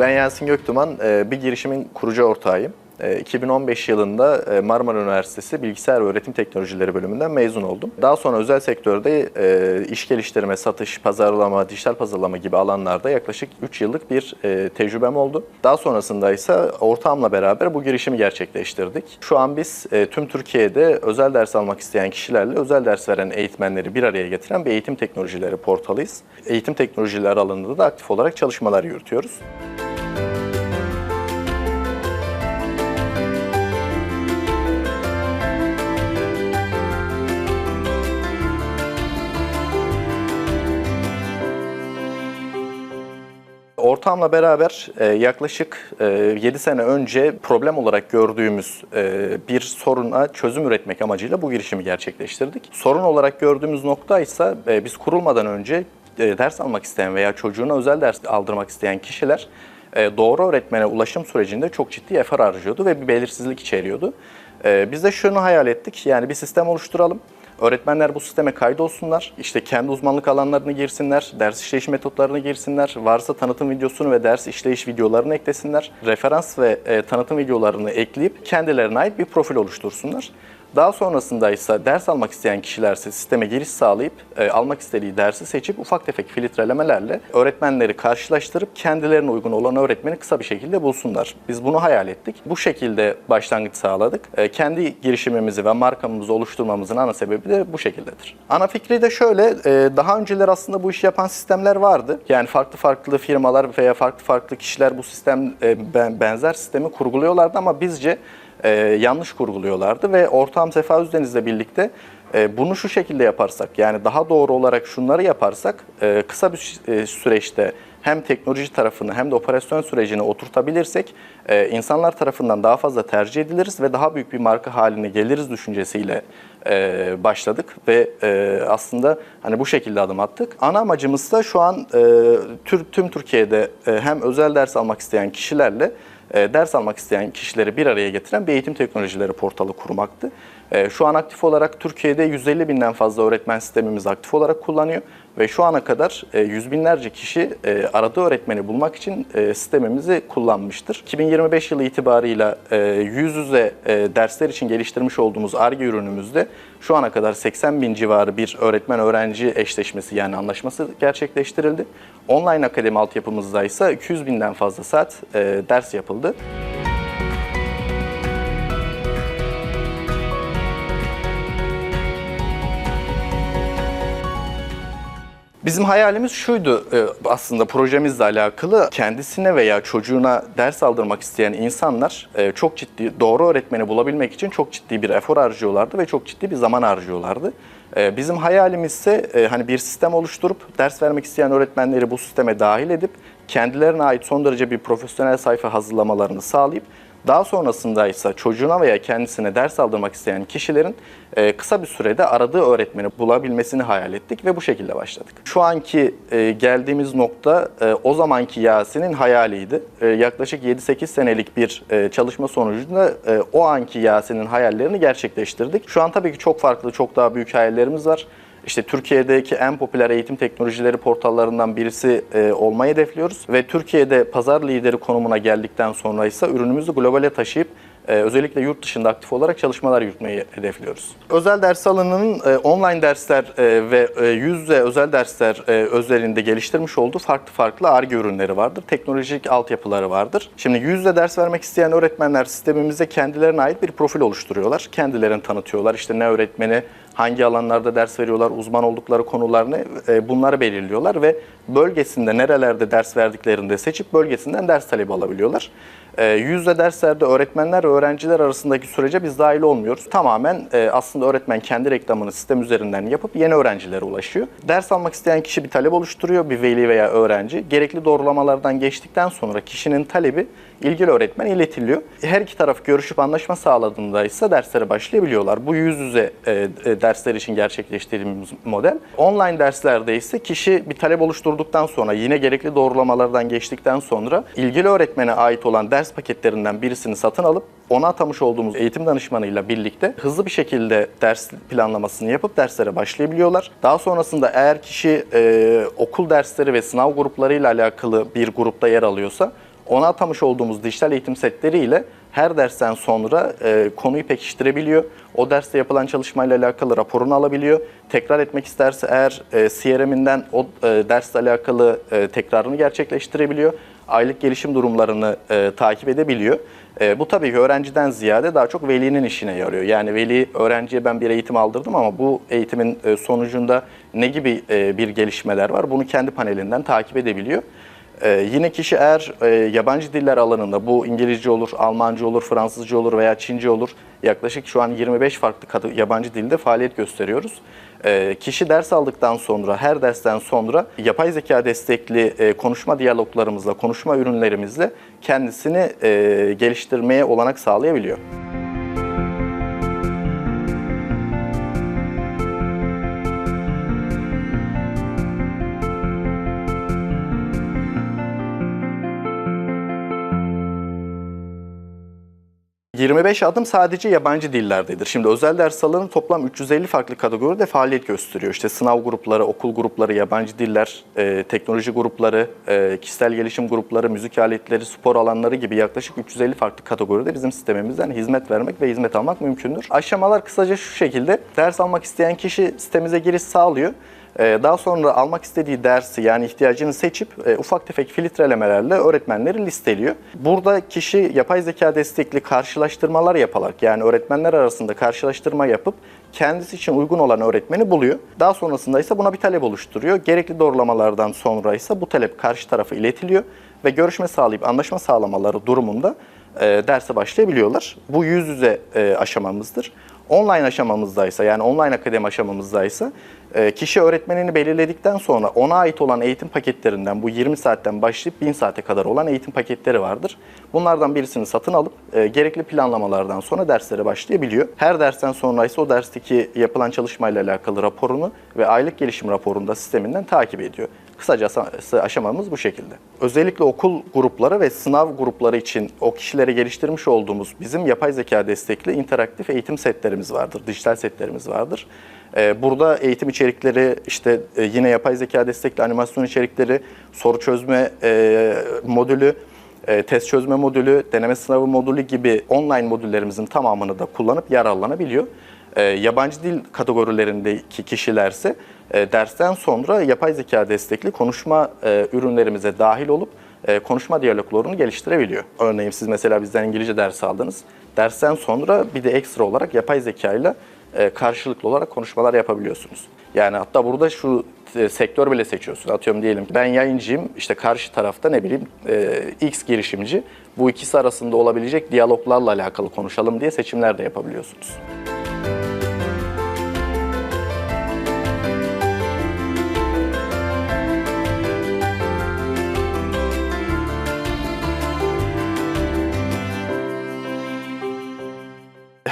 Ben Yasin Göktuman, e, bir girişimin kurucu ortağıyım. E, 2015 yılında e, Marmara Üniversitesi Bilgisayar ve Öğretim Teknolojileri bölümünden mezun oldum. Daha sonra özel sektörde e, iş geliştirme, satış, pazarlama, dijital pazarlama gibi alanlarda yaklaşık 3 yıllık bir e, tecrübem oldu. Daha sonrasında ise ortağımla beraber bu girişimi gerçekleştirdik. Şu an biz e, tüm Türkiye'de özel ders almak isteyen kişilerle özel ders veren eğitmenleri bir araya getiren bir eğitim teknolojileri portalıyız. Eğitim teknolojileri alanında da aktif olarak çalışmalar yürütüyoruz. Ortağımla beraber e, yaklaşık e, 7 sene önce problem olarak gördüğümüz e, bir soruna çözüm üretmek amacıyla bu girişimi gerçekleştirdik. Sorun olarak gördüğümüz nokta ise e, biz kurulmadan önce e, ders almak isteyen veya çocuğuna özel ders aldırmak isteyen kişiler e, doğru öğretmene ulaşım sürecinde çok ciddi efor harcıyordu ve bir belirsizlik içeriyordu. E, biz de şunu hayal ettik, yani bir sistem oluşturalım. Öğretmenler bu sisteme kaydolsunlar. İşte kendi uzmanlık alanlarını girsinler, ders işleyiş metotlarını girsinler, varsa tanıtım videosunu ve ders işleyiş videolarını eklesinler. Referans ve e, tanıtım videolarını ekleyip kendilerine ait bir profil oluştursunlar. Daha sonrasında ise ders almak isteyen kişilerse sisteme giriş sağlayıp e, almak istediği dersi seçip ufak tefek filtrelemelerle öğretmenleri karşılaştırıp kendilerine uygun olan öğretmeni kısa bir şekilde bulsunlar. Biz bunu hayal ettik. Bu şekilde başlangıç sağladık. E, kendi girişimimizi ve markamızı oluşturmamızın ana sebebi de bu şekildedir. Ana fikri de şöyle, e, daha önceler aslında bu işi yapan sistemler vardı. Yani farklı farklı firmalar veya farklı farklı kişiler bu sistem e, ben- benzer sistemi kurguluyorlardı ama bizce e, yanlış kurguluyorlardı ve ortağım Sefa Özdeniz'le birlikte e, bunu şu şekilde yaparsak yani daha doğru olarak şunları yaparsak e, kısa bir e, süreçte hem teknoloji tarafını hem de operasyon sürecini oturtabilirsek e, insanlar tarafından daha fazla tercih ediliriz ve daha büyük bir marka haline geliriz düşüncesiyle e, başladık ve e, aslında hani bu şekilde adım attık. Ana amacımız da şu an e, tüm Türkiye'de e, hem özel ders almak isteyen kişilerle ders almak isteyen kişileri bir araya getiren bir eğitim teknolojileri portalı kurmaktı. E, Şu an aktif olarak Türkiye'de 150 binden fazla öğretmen sistemimiz aktif olarak kullanıyor ve şu ana kadar e, yüz binlerce kişi e, aradığı öğretmeni bulmak için e, sistemimizi kullanmıştır. 2025 yılı itibarıyla yüz yüze dersler için geliştirmiş olduğumuz ARGE ürünümüzde şu ana kadar 80 bin civarı bir öğretmen-öğrenci eşleşmesi yani anlaşması gerçekleştirildi. Online akademi altyapımızda ise 200 binden fazla saat ders yapıldı. Bizim hayalimiz şuydu e, aslında projemizle alakalı. Kendisine veya çocuğuna ders aldırmak isteyen insanlar e, çok ciddi doğru öğretmeni bulabilmek için çok ciddi bir efor harcıyorlardı ve çok ciddi bir zaman harcıyorlardı. E, Bizim hayalimiz ise hani bir sistem oluşturup ders vermek isteyen öğretmenleri bu sisteme dahil edip kendilerine ait son derece bir profesyonel sayfa hazırlamalarını sağlayıp daha sonrasında ise çocuğuna veya kendisine ders aldırmak isteyen kişilerin e, kısa bir sürede aradığı öğretmeni bulabilmesini hayal ettik ve bu şekilde başladık. Şu anki e, geldiğimiz nokta e, o zamanki Yasin'in hayaliydi. Yaklaşık 7-8 senelik bir çalışma sonucunda o anki Yasin'in hayallerini gerçekleştirdik. Şu an tabii ki çok farklı, çok daha büyük hayallerimiz var. İşte Türkiye'deki en popüler eğitim teknolojileri portallarından birisi e, olmayı hedefliyoruz ve Türkiye'de pazar lideri konumuna geldikten sonra ise ürünümüzü globale taşıyıp e, özellikle yurt dışında aktif olarak çalışmalar yürütmeyi hedefliyoruz. Özel ders alanının e, online dersler e, ve yüz yüze özel dersler özelinde geliştirmiş olduğu farklı farklı ARGE ürünleri vardır. Teknolojik altyapıları vardır. Şimdi yüz yüze ders vermek isteyen öğretmenler sistemimizde kendilerine ait bir profil oluşturuyorlar. Kendilerini tanıtıyorlar. İşte ne öğretmeni, hangi alanlarda ders veriyorlar, uzman oldukları konular ne e, bunları belirliyorlar ve bölgesinde nerelerde ders verdiklerini de seçip bölgesinden ders talebi alabiliyorlar. E, Yüzde derslerde öğretmenler ve öğrenciler arasındaki sürece biz dahil olmuyoruz. Tamamen e, aslında öğretmen kendi reklamını sistem üzerinden yapıp yeni öğrencilere ulaşıyor. Ders almak isteyen kişi bir talep oluşturuyor, bir veli veya öğrenci. Gerekli doğrulamalardan geçtikten sonra kişinin talebi ilgili öğretmen iletiliyor. Her iki taraf görüşüp anlaşma sağladığında ise derslere başlayabiliyorlar. Bu yüz yüze e, e, dersler için gerçekleştirdiğimiz model. Online derslerde ise kişi bir talep oluşturduktan sonra yine gerekli doğrulamalardan geçtikten sonra ilgili öğretmene ait olan ders paketlerinden birisini satın alıp ona atamış olduğumuz eğitim danışmanıyla birlikte hızlı bir şekilde ders planlamasını yapıp derslere başlayabiliyorlar. Daha sonrasında eğer kişi e, okul dersleri ve sınav gruplarıyla alakalı bir grupta yer alıyorsa ona atamış olduğumuz dijital eğitim setleriyle her dersten sonra e, konuyu pekiştirebiliyor. O derste yapılan çalışmayla alakalı raporunu alabiliyor. Tekrar etmek isterse eğer e, CRM'inden o e, dersle alakalı e, tekrarını gerçekleştirebiliyor. Aylık gelişim durumlarını e, takip edebiliyor. E, bu tabii ki öğrenciden ziyade daha çok velinin işine yarıyor. Yani veli öğrenciye ben bir eğitim aldırdım ama bu eğitimin e, sonucunda ne gibi e, bir gelişmeler var bunu kendi panelinden takip edebiliyor. Ee, yine kişi eğer e, yabancı diller alanında bu İngilizce olur, Almanca olur, Fransızca olur veya Çince olur yaklaşık şu an 25 farklı kadı- yabancı dilde faaliyet gösteriyoruz. Ee, kişi ders aldıktan sonra her dersten sonra yapay zeka destekli e, konuşma diyaloglarımızla, konuşma ürünlerimizle kendisini e, geliştirmeye olanak sağlayabiliyor. ...25 adım sadece yabancı dillerdedir. Şimdi özel ders alanı toplam 350 farklı kategoride faaliyet gösteriyor. İşte sınav grupları, okul grupları, yabancı diller, e, teknoloji grupları, e, kişisel gelişim grupları, müzik aletleri, spor alanları gibi yaklaşık 350 farklı kategoride bizim sistemimizden hizmet vermek ve hizmet almak mümkündür. Aşamalar kısaca şu şekilde. Ders almak isteyen kişi sitemize giriş sağlıyor. Ee, Daha sonra almak istediği dersi yani ihtiyacını seçip e, ufak tefek filtrelemelerle öğretmenleri listeliyor. Burada kişi yapay zeka destekli karşılaştırmalar yaparak yani öğretmenler arasında karşılaştırma yapıp kendisi için uygun olan öğretmeni buluyor. Daha sonrasında ise buna bir talep oluşturuyor. Gerekli doğrulamalardan sonra ise bu talep karşı tarafa iletiliyor ve görüşme sağlayıp anlaşma sağlamaları durumunda e, derse başlayabiliyorlar. Bu yüz yüze e, aşamamızdır. Online aşamamızdaysa yani online akademi aşamamızdaysa e, kişi öğretmenini belirledikten sonra ona ait olan eğitim paketlerinden bu 20 saatten başlayıp 1000 saate kadar olan eğitim paketleri vardır. Bunlardan birisini satın alıp e, gerekli planlamalardan sonra derslere başlayabiliyor. Her dersten sonra ise o dersteki yapılan çalışmayla alakalı raporunu ve aylık gelişim raporunu da sisteminden takip ediyor. Kısacası aşamamız bu şekilde. Özellikle okul grupları ve sınav grupları için o kişilere geliştirmiş olduğumuz bizim yapay zeka destekli interaktif eğitim setlerimiz vardır, dijital setlerimiz vardır. Ee, Burada eğitim içerikleri, işte e, yine yapay zeka destekli animasyon içerikleri, soru çözme e, modülü, e, test çözme modülü, deneme sınavı modülü gibi online modüllerimizin tamamını da kullanıp yararlanabiliyor. E, yabancı dil kategorilerindeki kişilerse e, dersten sonra yapay zeka destekli konuşma e, ürünlerimize dahil olup e, konuşma diyaloglarını geliştirebiliyor. Örneğin siz mesela bizden İngilizce ders aldınız. Dersten sonra bir de ekstra olarak yapay zeka ile e, karşılıklı olarak konuşmalar yapabiliyorsunuz. Yani hatta burada şu sektör bile seçiyorsun. Atıyorum diyelim ben yayıncıyım, işte karşı tarafta ne bileyim X girişimci. Bu ikisi arasında olabilecek diyaloglarla alakalı konuşalım diye seçimler de yapabiliyorsunuz.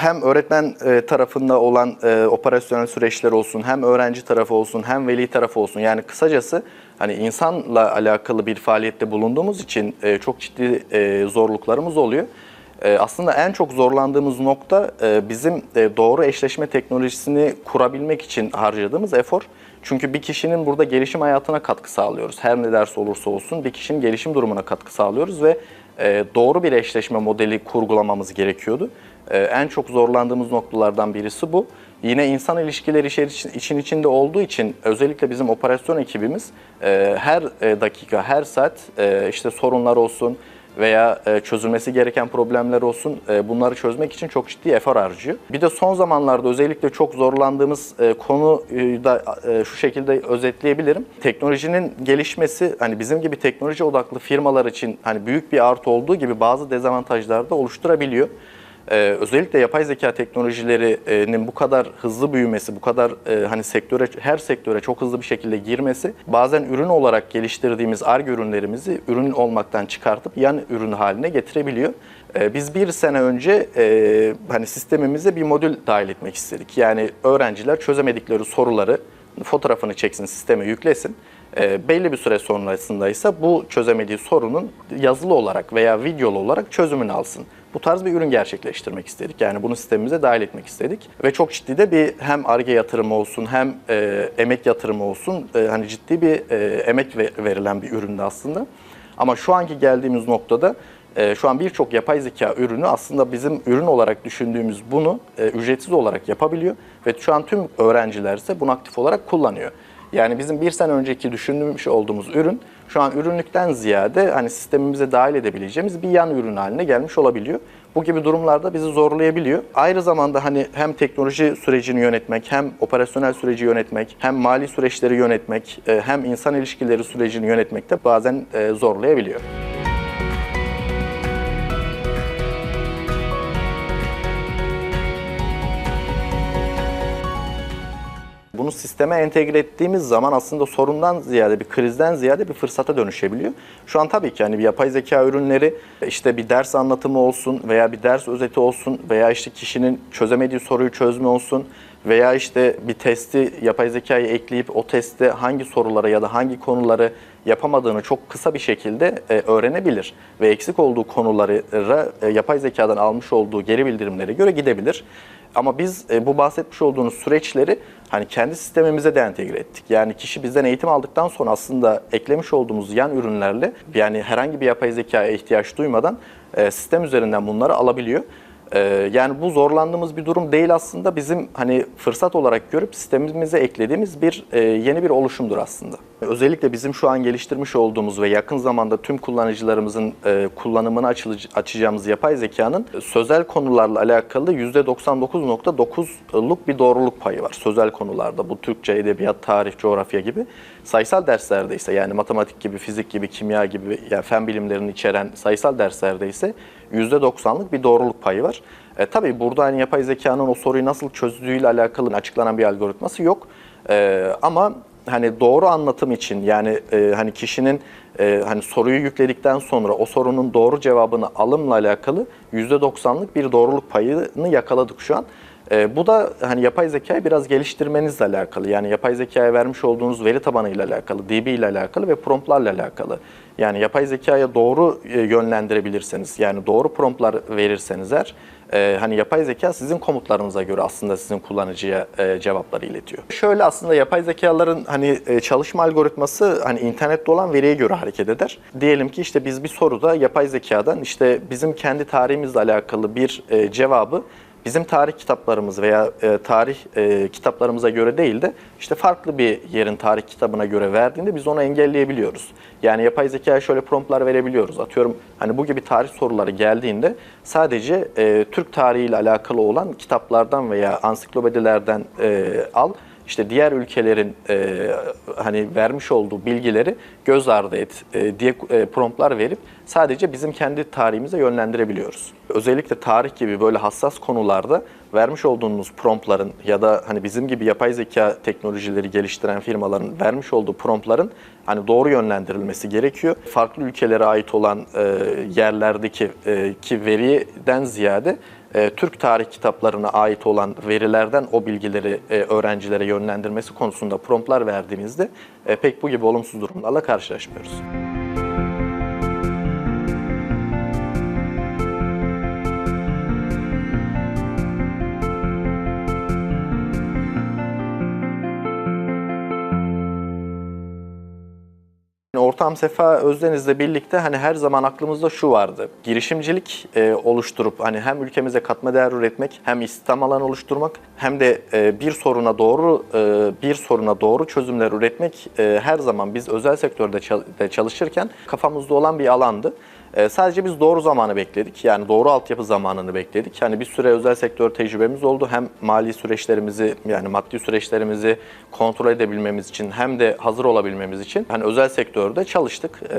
Hem öğretmen e, tarafında olan e, operasyonel süreçler olsun, hem öğrenci tarafı olsun, hem veli tarafı olsun. Yani kısacası hani insanla alakalı bir faaliyette bulunduğumuz için e, çok ciddi zorluklarımız oluyor. Aslında en çok zorlandığımız nokta bizim doğru eşleşme teknolojisini kurabilmek için harcadığımız efor. Çünkü bir kişinin burada gelişim hayatına katkı sağlıyoruz. Her ne derse olursa olsun bir kişinin gelişim durumuna katkı sağlıyoruz ve doğru bir eşleşme modeli kurgulamamız gerekiyordu. E, en çok zorlandığımız noktalardan birisi bu. Yine insan ilişkileri için, için içinde olduğu için özellikle bizim operasyon ekibimiz e, her e, dakika, her saat e, işte sorunlar olsun veya çözülmesi gereken problemler olsun bunları çözmek için çok ciddi efor harcıyor. Bir de son zamanlarda özellikle çok zorlandığımız konuyu da şu şekilde özetleyebilirim. Teknolojinin gelişmesi hani bizim gibi teknoloji odaklı firmalar için hani büyük bir artı olduğu gibi bazı dezavantajlar da oluşturabiliyor. Ee, özellikle yapay zeka teknolojilerinin bu kadar hızlı büyümesi, bu kadar e, hani sektöre her sektöre çok hızlı bir şekilde girmesi bazen ürün olarak geliştirdiğimiz ARGE ürünlerimizi ürün olmaktan çıkartıp yan ürün haline getirebiliyor. Ee, biz bir sene önce e, hani sistemimize bir modül dahil etmek istedik. Yani öğrenciler çözemedikleri soruları fotoğrafını çeksin, sisteme yüklesin. E, belli bir süre sonrasında ise bu çözemediği sorunun yazılı olarak veya videolu olarak çözümünü alsın. Bu tarz bir ürün gerçekleştirmek istedik. Yani bunu sistemimize dahil etmek istedik. Ve çok ciddi de bir hem ARGE yatırımı olsun hem e, emek yatırımı olsun. E, hani ciddi bir e, emek ve, verilen bir üründü aslında. Ama şu anki geldiğimiz noktada e, şu an birçok yapay zeka ürünü aslında bizim ürün olarak düşündüğümüz bunu e, ücretsiz olarak yapabiliyor. Ve şu an tüm öğrenciler ise bunu aktif olarak kullanıyor. Yani bizim bir sene önceki düşünmüş olduğumuz ürün şu an ürünlükten ziyade hani sistemimize dahil edebileceğimiz bir yan ürün haline gelmiş olabiliyor. Bu gibi durumlarda bizi zorlayabiliyor. Ayrı zamanda hani hem teknoloji sürecini yönetmek, hem operasyonel süreci yönetmek, hem mali süreçleri yönetmek, e, hem insan ilişkileri sürecini yönetmek de bazen e, zorlayabiliyor. Bunu sisteme entegre ettiğimiz zaman aslında sorundan ziyade bir krizden ziyade bir fırsata dönüşebiliyor. Şu an tabii ki hani bir yapay zeka ürünleri işte bir ders anlatımı olsun veya bir ders özeti olsun veya işte kişinin çözemediği soruyu çözme olsun veya işte bir testi yapay zekayı ekleyip o testte hangi sorulara ya da hangi konuları yapamadığını çok kısa bir şekilde e, öğrenebilir ve eksik olduğu konuları e, yapay zekadan almış olduğu geri bildirimlere göre gidebilir. Ama biz e, bu bahsetmiş olduğunuz süreçleri hani kendi sistemimize de entegre ettik. Yani kişi bizden eğitim aldıktan sonra aslında eklemiş olduğumuz yan ürünlerle yani herhangi bir yapay zekaya ihtiyaç duymadan e, sistem üzerinden bunları alabiliyor. E, yani bu zorlandığımız bir durum değil aslında bizim hani fırsat olarak görüp sistemimize eklediğimiz bir e, yeni bir oluşumdur aslında. Özellikle bizim şu an geliştirmiş olduğumuz ve yakın zamanda tüm kullanıcılarımızın e, kullanımını açacağımız yapay zekanın sözel konularla alakalı %99.9'luk bir doğruluk payı var sözel konularda. Bu Türkçe, edebiyat, tarih, coğrafya gibi. Sayısal derslerde ise yani matematik gibi, fizik gibi, kimya gibi yani fen bilimlerini içeren sayısal derslerde ise %90'lık bir doğruluk payı var. E, tabii burada hani yapay zekanın o soruyu nasıl çözdüğüyle alakalı açıklanan bir algoritması yok. E, ama hani doğru anlatım için yani e, hani kişinin e, hani soruyu yükledikten sonra o sorunun doğru cevabını alımla alakalı %90'lık bir doğruluk payını yakaladık şu an. E, bu da hani yapay zekayı biraz geliştirmenizle alakalı. Yani yapay zekaya vermiş olduğunuz veri tabanı ile alakalı, DB ile alakalı ve promptlarla alakalı. Yani yapay zekaya doğru e, yönlendirebilirseniz, yani doğru promptlar verirseniz eğer, e, hani yapay zeka sizin komutlarınıza göre aslında sizin kullanıcıya e, cevapları iletiyor. Şöyle aslında yapay zekaların hani e, çalışma algoritması hani internette olan veriye göre hareket eder. Diyelim ki işte biz bir soruda yapay zekadan işte bizim kendi tarihimizle alakalı bir e, cevabı bizim tarih kitaplarımız veya e, tarih e, kitaplarımıza göre değil de işte farklı bir yerin tarih kitabına göre verdiğinde biz onu engelleyebiliyoruz. Yani yapay zekaya şöyle promptlar verebiliyoruz. Atıyorum hani bu gibi tarih soruları geldiğinde sadece e, Türk tarihiyle alakalı olan kitaplardan veya ansiklopedilerden e, al işte diğer ülkelerin e, hani vermiş olduğu bilgileri göz ardı et e, diye e, promptlar verip sadece bizim kendi tarihimize yönlendirebiliyoruz. Özellikle tarih gibi böyle hassas konularda vermiş olduğunuz promptların ya da hani bizim gibi yapay zeka teknolojileri geliştiren firmaların vermiş olduğu promptların hani doğru yönlendirilmesi gerekiyor. Farklı ülkelere ait olan e, yerlerdeki e, ki veriden ziyade e, Türk tarih kitaplarına ait olan verilerden o bilgileri e, öğrencilere yönlendirmesi konusunda promptlar verdiğimizde e, pek bu gibi olumsuz durumlarla karşılaşmıyoruz. Ortam Sefa Özdeniz'le birlikte hani her zaman aklımızda şu vardı. Girişimcilik e, oluşturup hani hem ülkemize katma değer üretmek, hem istihdam alanı oluşturmak, hem de e, bir soruna doğru e, bir soruna doğru çözümler üretmek e, her zaman biz özel sektörde çal- de çalışırken kafamızda olan bir alandı. E, sadece biz doğru zamanı bekledik. Yani doğru altyapı zamanını bekledik. Hani bir süre özel sektör tecrübemiz oldu. Hem mali süreçlerimizi yani maddi süreçlerimizi kontrol edebilmemiz için hem de hazır olabilmemiz için hani özel sektörde çalıştık. E,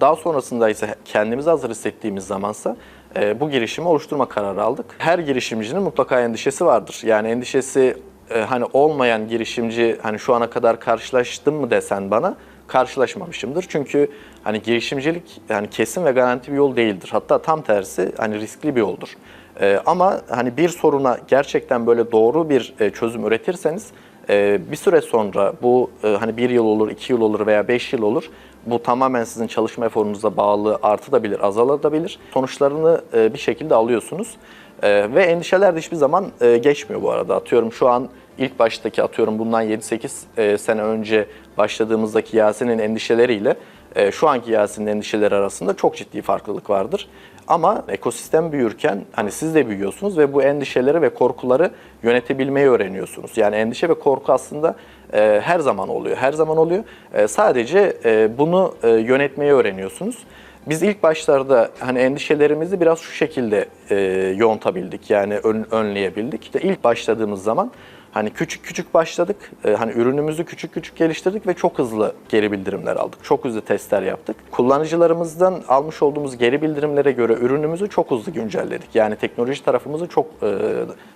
daha sonrasında ise kendimizi hazır hissettiğimiz zamansa e, bu girişimi oluşturma kararı aldık. Her girişimcinin mutlaka endişesi vardır. Yani endişesi e, hani olmayan girişimci hani şu ana kadar karşılaştım mı desen bana karşılaşmamışımdır. Çünkü hani girişimcilik yani kesin ve garanti bir yol değildir. Hatta tam tersi hani riskli bir yoldur. Ee, ama hani bir soruna gerçekten böyle doğru bir e, çözüm üretirseniz e, bir süre sonra bu e, hani bir yıl olur, iki yıl olur veya beş yıl olur. Bu tamamen sizin çalışma eforunuza bağlı artabilir, azalabilir. Sonuçlarını e, bir şekilde alıyorsunuz. E, ve endişeler de hiçbir zaman e, geçmiyor bu arada. Atıyorum şu an ilk baştaki atıyorum bundan 7-8 e, sene önce başladığımızdaki Yasin'in endişeleriyle e, şu anki Yasin'in endişeleri arasında çok ciddi farklılık vardır. Ama ekosistem büyürken hani siz de büyüyorsunuz ve bu endişeleri ve korkuları yönetebilmeyi öğreniyorsunuz. Yani endişe ve korku aslında e, her zaman oluyor. Her zaman oluyor. E, sadece e, bunu e, yönetmeyi öğreniyorsunuz. Biz ilk başlarda hani endişelerimizi biraz şu şekilde e, yontabildik yani ön, önleyebildik. İşte ilk başladığımız zaman hani küçük küçük başladık. E, hani ürünümüzü küçük küçük geliştirdik ve çok hızlı geri bildirimler aldık. Çok hızlı testler yaptık. Kullanıcılarımızdan almış olduğumuz geri bildirimlere göre ürünümüzü çok hızlı güncelledik. Yani teknoloji tarafımızı çok e,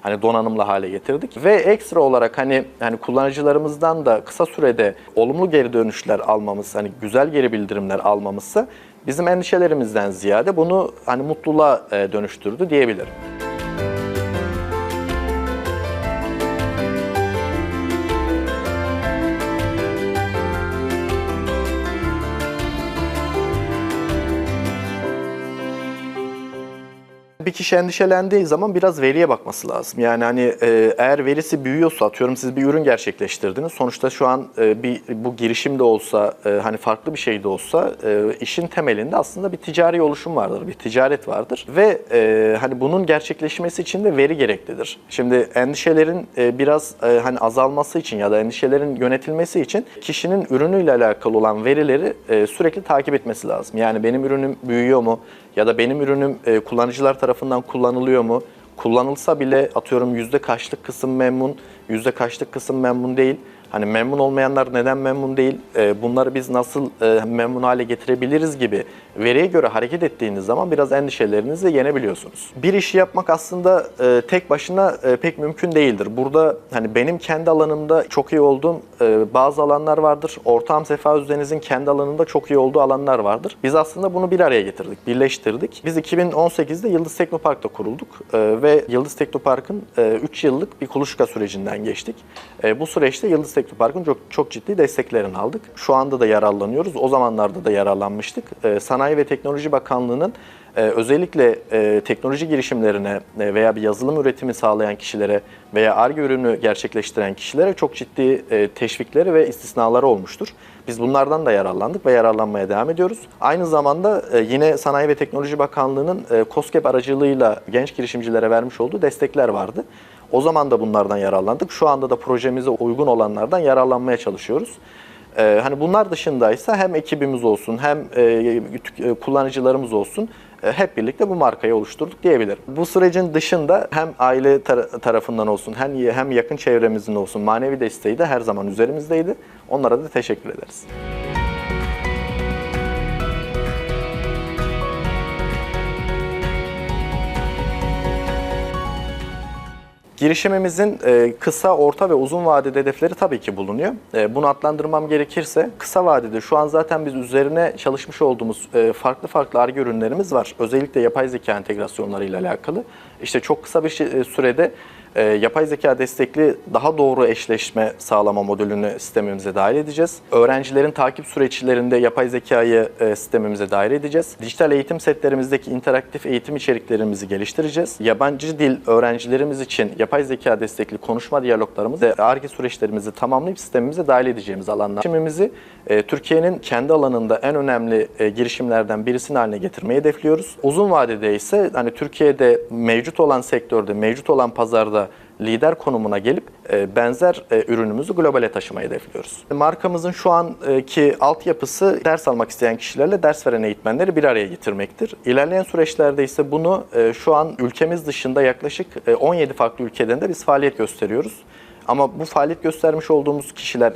hani donanımlı hale getirdik ve ekstra olarak hani hani kullanıcılarımızdan da kısa sürede olumlu geri dönüşler almamız, hani güzel geri bildirimler almamızsa bizim endişelerimizden ziyade bunu hani mutluluğa e, dönüştürdü diyebilirim. Bir kişi endişelendiği zaman biraz veriye bakması lazım. Yani hani e, eğer verisi büyüyorsa atıyorum siz bir ürün gerçekleştirdiniz. Sonuçta şu an e, bir bu girişim de olsa e, hani farklı bir şey de olsa e, işin temelinde aslında bir ticari oluşum vardır, bir ticaret vardır ve e, hani bunun gerçekleşmesi için de veri gereklidir. Şimdi endişelerin e, biraz e, hani azalması için ya da endişelerin yönetilmesi için kişinin ürünüyle alakalı olan verileri e, sürekli takip etmesi lazım. Yani benim ürünüm büyüyor mu? ya da benim ürünüm e, kullanıcılar tarafından kullanılıyor mu? Kullanılsa bile atıyorum yüzde kaçlık kısım memnun, yüzde kaçlık kısım memnun değil. Hani memnun olmayanlar neden memnun değil? E, bunları biz nasıl e, memnun hale getirebiliriz gibi veriye göre hareket ettiğiniz zaman biraz endişelerinizi yenebiliyorsunuz. Bir işi yapmak aslında e, tek başına e, pek mümkün değildir. Burada hani benim kendi alanımda çok iyi olduğum e, bazı alanlar vardır. Ortağım Sefa Özdeniz'in kendi alanında çok iyi olduğu alanlar vardır. Biz aslında bunu bir araya getirdik, birleştirdik. Biz 2018'de Yıldız Teknopark'ta kurulduk e, ve Yıldız Teknopark'ın 3 yıllık bir kuluçka sürecinden geçtik. E, bu süreçte Yıldız Teknopark'ın çok, çok ciddi desteklerini aldık. Şu anda da yararlanıyoruz. O zamanlarda da yararlanmıştık. E, Sanayi ve Teknoloji Bakanlığı'nın ee, özellikle e, teknoloji girişimlerine e, veya bir yazılım üretimi sağlayan kişilere veya ARGE ürünü gerçekleştiren kişilere çok ciddi e, teşvikleri ve istisnaları olmuştur. Biz bunlardan da yararlandık ve yararlanmaya devam ediyoruz. Aynı zamanda e, yine Sanayi ve Teknoloji Bakanlığı'nın e, COSGAP aracılığıyla genç girişimcilere vermiş olduğu destekler vardı. O zaman da bunlardan yararlandık. Şu anda da projemize uygun olanlardan yararlanmaya çalışıyoruz. Ee, hani bunlar dışındaysa hem ekibimiz olsun hem e, e, kullanıcılarımız olsun e, hep birlikte bu markayı oluşturduk diyebilirim. Bu sürecin dışında hem aile tar- tarafından olsun hem hem yakın çevremizin olsun manevi desteği de her zaman üzerimizdeydi. Onlara da teşekkür ederiz. Girişimimizin e, kısa, orta ve uzun vadede hedefleri tabii ki bulunuyor. E, Bunu adlandırmam gerekirse kısa vadede şu an zaten biz üzerine çalışmış olduğumuz e, farklı farklı ARGE ürünlerimiz var. Özellikle yapay zeka entegrasyonları ile alakalı. İşte çok kısa bir sürede e, yapay zeka destekli daha doğru eşleşme sağlama modülünü sistemimize dahil edeceğiz. Öğrencilerin takip süreçlerinde yapay zekayı e, sistemimize dahil edeceğiz. Dijital eğitim setlerimizdeki interaktif eğitim içeriklerimizi geliştireceğiz. Yabancı dil öğrencilerimiz için yapay zeka destekli konuşma diyaloglarımızı ve ARGE süreçlerimizi tamamlayıp sistemimize dahil edeceğimiz alanlar. Girişimimizi e, Türkiye'nin kendi alanında en önemli e, girişimlerden birisini haline getirmeyi hedefliyoruz. Uzun vadede ise hani Türkiye'de mevcut olan sektörde, mevcut olan pazarda lider konumuna gelip e, benzer e, ürünümüzü globale taşımayı hedefliyoruz. Markamızın şu anki altyapısı ders almak isteyen kişilerle ders veren eğitmenleri bir araya getirmektir. İlerleyen süreçlerde ise bunu e, şu an ülkemiz dışında yaklaşık e, 17 farklı ülkeden de biz faaliyet gösteriyoruz. Ama bu faaliyet göstermiş olduğumuz kişiler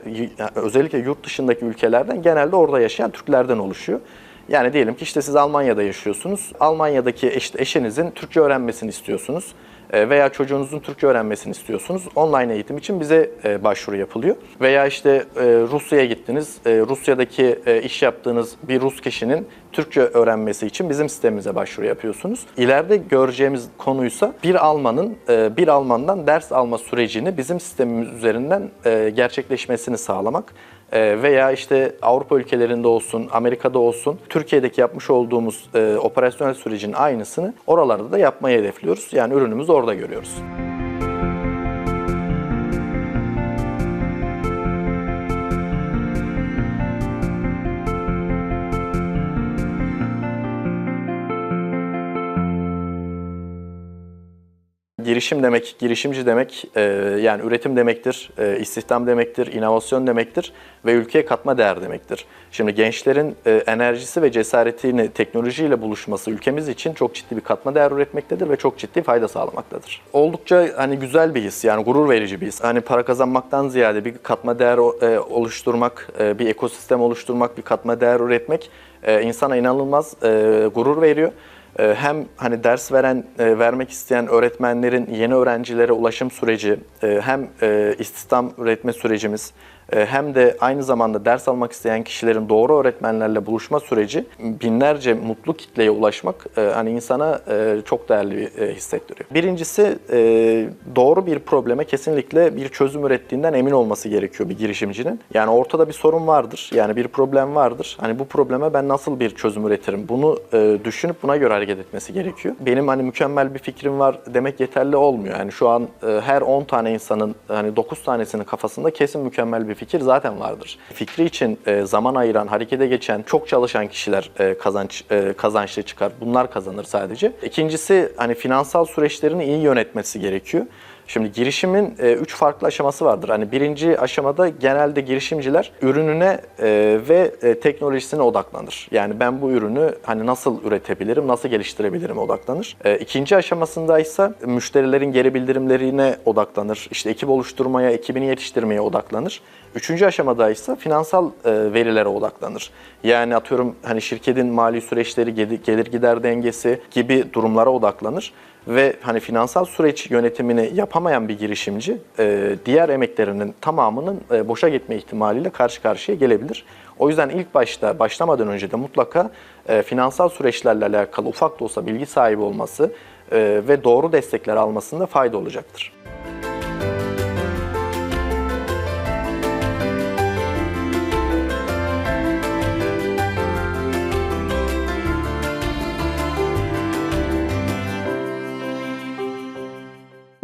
özellikle yurt dışındaki ülkelerden genelde orada yaşayan Türklerden oluşuyor. Yani diyelim ki işte siz Almanya'da yaşıyorsunuz. Almanya'daki eş- eşinizin Türkçe öğrenmesini istiyorsunuz veya çocuğunuzun Türkçe öğrenmesini istiyorsunuz. Online eğitim için bize e, başvuru yapılıyor. Veya işte e, Rusya'ya gittiniz. E, Rusya'daki e, iş yaptığınız bir Rus kişinin Türkçe öğrenmesi için bizim sistemimize başvuru yapıyorsunuz. İleride göreceğimiz konuysa bir Almanın e, bir Almandan ders alma sürecini bizim sistemimiz üzerinden e, gerçekleşmesini sağlamak. E, veya işte Avrupa ülkelerinde olsun, Amerika'da olsun Türkiye'deki yapmış olduğumuz e, operasyonel sürecin aynısını oralarda da yapmayı hedefliyoruz. Yani ürünümüzü orada görüyoruz. Girişim demek, girişimci demek e, yani üretim demektir, e, istihdam demektir, inovasyon demektir ve ülkeye katma değer demektir. Şimdi gençlerin e, enerjisi ve cesaretini teknolojiyle buluşması ülkemiz için çok ciddi bir katma değer üretmektedir ve çok ciddi fayda sağlamaktadır. Oldukça hani güzel bir his yani gurur verici bir his. Hani para kazanmaktan ziyade bir katma değer e, oluşturmak, e, bir ekosistem oluşturmak, bir katma değer üretmek e, insana inanılmaz e, gurur veriyor. Ee, hem hani ders veren, e, vermek isteyen öğretmenlerin yeni öğrencilere ulaşım süreci, e, hem e, istihdam üretme sürecimiz, hem de aynı zamanda ders almak isteyen kişilerin doğru öğretmenlerle buluşma süreci binlerce mutlu kitleye ulaşmak e, hani insana e, çok değerli e, hissettiriyor. Birincisi e, doğru bir probleme kesinlikle bir çözüm ürettiğinden emin olması gerekiyor bir girişimcinin. Yani ortada bir sorun vardır, yani bir problem vardır. Hani bu probleme ben nasıl bir çözüm üretirim? Bunu e, düşünüp buna göre hareket etmesi gerekiyor. Benim hani mükemmel bir fikrim var demek yeterli olmuyor. Yani şu an e, her 10 tane insanın hani 9 tanesinin kafasında kesin mükemmel bir fikir zaten vardır. Fikri için e, zaman ayıran, harekete geçen, çok çalışan kişiler e, kazanç e, kazançlı çıkar. Bunlar kazanır sadece. İkincisi hani finansal süreçlerini iyi yönetmesi gerekiyor. Şimdi girişimin e, üç farklı aşaması vardır. Hani birinci aşamada genelde girişimciler ürününe e, ve e, teknolojisine odaklanır. Yani ben bu ürünü hani nasıl üretebilirim, nasıl geliştirebilirim odaklanır. E, ikinci aşamasında ise müşterilerin geri bildirimlerine odaklanır. İşte ekip oluşturmaya, ekibini yetiştirmeye odaklanır. Üçüncü aşamada ise finansal e, verilere odaklanır. Yani atıyorum hani şirketin mali süreçleri, gelir gider dengesi gibi durumlara odaklanır ve hani finansal süreç yönetimini yapamayan bir girişimci e, diğer emeklerinin tamamının e, boşa gitme ihtimaliyle karşı karşıya gelebilir. O yüzden ilk başta başlamadan önce de mutlaka e, finansal süreçlerle alakalı ufak da olsa bilgi sahibi olması ve doğru destekler almasında fayda olacaktır.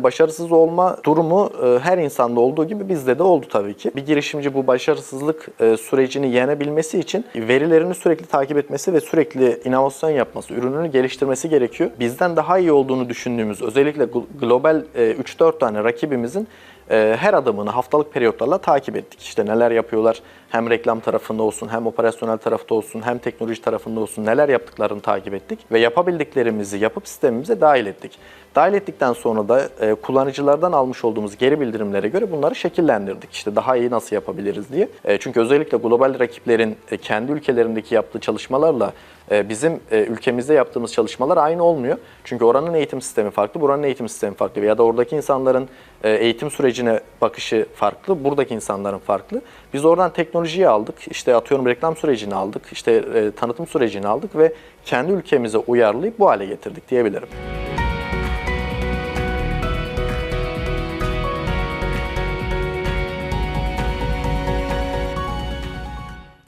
Başarısız olma durumu e, her insanda olduğu gibi bizde de oldu tabii ki. Bir girişimci bu başarısızlık e, sürecini yenebilmesi için verilerini sürekli takip etmesi ve sürekli inovasyon yapması, ürününü geliştirmesi gerekiyor. Bizden daha iyi olduğunu düşündüğümüz özellikle gl- global e, 3-4 tane rakibimizin e, her adımını haftalık periyotlarla takip ettik. İşte neler yapıyorlar hem reklam tarafında olsun hem operasyonel tarafta olsun hem teknoloji tarafında olsun neler yaptıklarını takip ettik ve yapabildiklerimizi yapıp sistemimize dahil ettik. Dahil ettikten sonra da e, kullanıcılardan almış olduğumuz geri bildirimlere göre bunları şekillendirdik. İşte daha iyi nasıl yapabiliriz diye. E, çünkü özellikle global rakiplerin e, kendi ülkelerindeki yaptığı çalışmalarla bizim e, ülkemizde yaptığımız çalışmalar aynı olmuyor. Çünkü oranın eğitim sistemi farklı, buranın eğitim sistemi farklı ya da oradaki insanların e, eğitim sürecine bakışı farklı, buradaki insanların farklı. Biz oradan teknolojiyi aldık, işte atıyorum reklam sürecini aldık, işte e, tanıtım sürecini aldık ve kendi ülkemize uyarlayıp bu hale getirdik diyebilirim.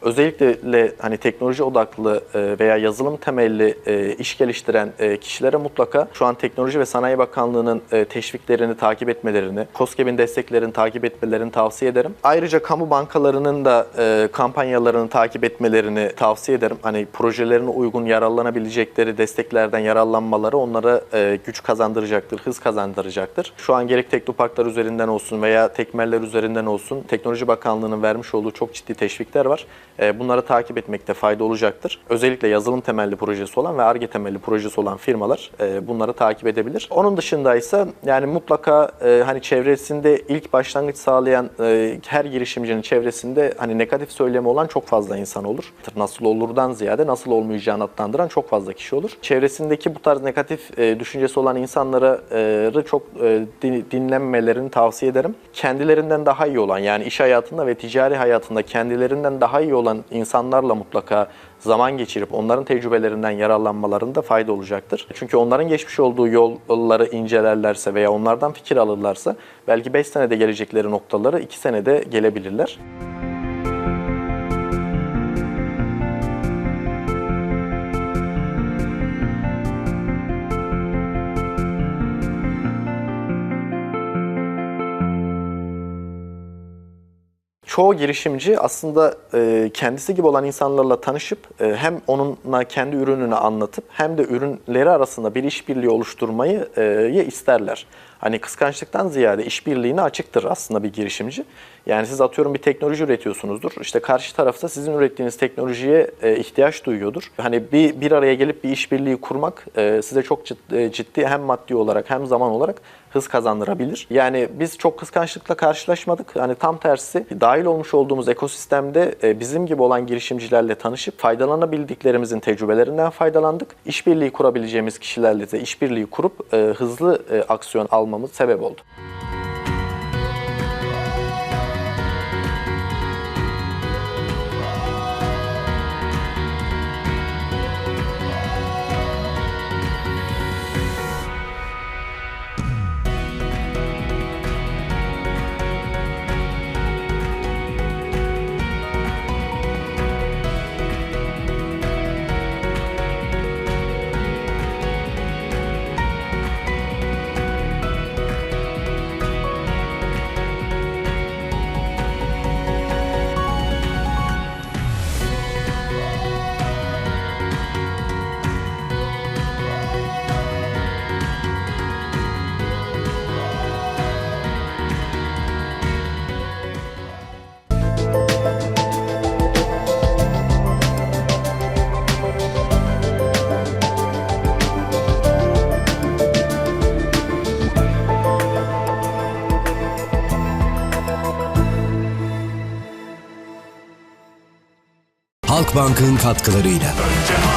Özellikle hani teknoloji odaklı e, veya yazılım temelli e, iş geliştiren e, kişilere mutlaka şu an Teknoloji ve Sanayi Bakanlığı'nın teşviklerini takip etmelerini, COSGAP'in desteklerini takip etmelerini tavsiye ederim. Ayrıca kamu bankalarının da kampanyalarını takip etmelerini tavsiye ederim. Hani projelerine uygun yararlanabilecekleri desteklerden yararlanmaları onlara güç kazandıracaktır, hız kazandıracaktır. Şu an gerek teknoparklar üzerinden olsun veya tekmeller üzerinden olsun Teknoloji Bakanlığı'nın vermiş olduğu çok ciddi teşvikler var. E, bunları takip etmekte fayda olacaktır. Özellikle yazılım temelli projesi olan ve ARGE temelli projesi olan firmalar e, bunları takip edebilir. Onun dışında ise yani mutlaka e, hani çevresinde ilk başlangıç sağlayan her girişimcinin çevresinde hani negatif söylemi olan çok fazla insan olur. Nasıl olurdan ziyade nasıl olmayacağını adlandıran çok fazla kişi olur. Çevresindeki bu tarz negatif düşüncesi olan insanlara çok din- dinlenmelerini tavsiye ederim. Kendilerinden daha iyi olan yani iş hayatında ve ticari hayatında kendilerinden daha iyi olan insanlarla mutlaka zaman geçirip onların tecrübelerinden yararlanmalarında fayda olacaktır. Çünkü onların geçmiş olduğu yolları incelerlerse veya onlardan fikir alırlarsa belki 5 senede gelecekleri noktaları 2 senede gelebilirler. Çoğu girişimci aslında e, kendisi gibi olan insanlarla tanışıp e, hem onunla kendi ürününü anlatıp hem de ürünleri arasında bir işbirliği oluşturmayı e, isterler. Hani kıskançlıktan ziyade işbirliğine açıktır aslında bir girişimci. Yani siz atıyorum bir teknoloji üretiyorsunuzdur. İşte karşı tarafta sizin ürettiğiniz teknolojiye e, ihtiyaç duyuyordur. Hani bir bir araya gelip bir işbirliği kurmak e, size çok ciddi, ciddi hem maddi olarak hem zaman olarak hız kazandırabilir. Yani biz çok kıskançlıkla karşılaşmadık. Hani tam tersi dahil olmuş olduğumuz ekosistemde e, bizim gibi olan girişimcilerle tanışıp faydalanabildiklerimizin tecrübelerinden faydalandık. İşbirliği kurabileceğimiz kişilerle de işbirliği kurup e, hızlı e, aksiyon almamız sebep oldu. Halkbank'ın katkılarıyla. Önce